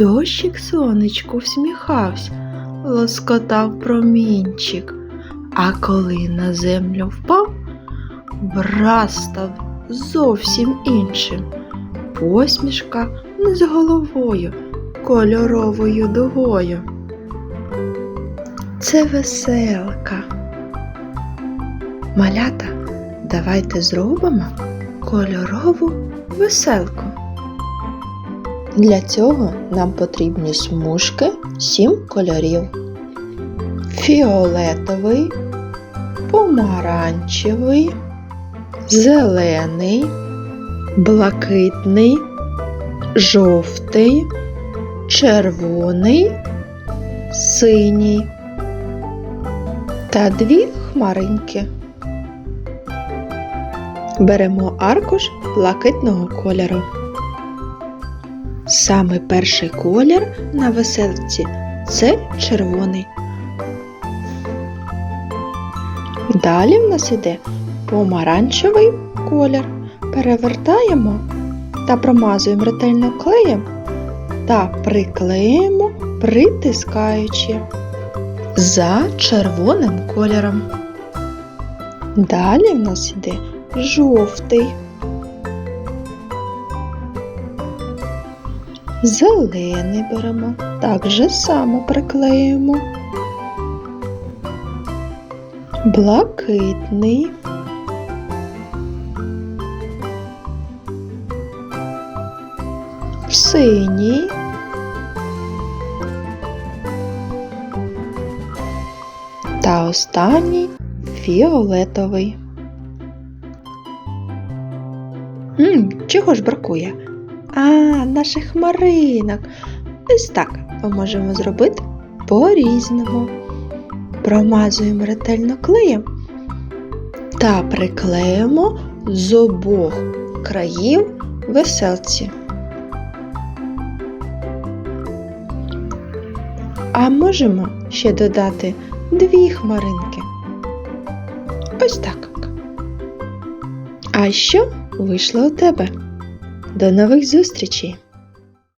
Дощик сонечку всміхався, лоскотав промінчик, а коли на землю впав, враз став зовсім іншим. Посмішка не з головою, кольоровою дугою. Це веселка. Малята, давайте зробимо кольорову веселку. Для цього нам потрібні смужки сім кольорів: фіолетовий, помаранчевий, зелений, блакитний, жовтий, червоний, синій та дві хмаринки. Беремо аркуш блакитного кольору. Саме перший колір на веселці це червоний. Далі в нас іде помаранчевий колір. Перевертаємо та промазуємо ретельно клеєм та приклеїмо, притискаючи за червоним кольором. Далі в нас іде жовтий. Зелений беремо, так же само приклеюємо. Блакитний. Синій. Та останній фіолетовий. М, чого ж бракує? А, наших хмаринок. Ось так ми можемо зробити по-різному. Промазуємо ретельно клеєм та приклеїмо з обох країв веселці. А можемо ще додати дві хмаринки. Ось так. А що вийшло у тебе? До нових зустрічей!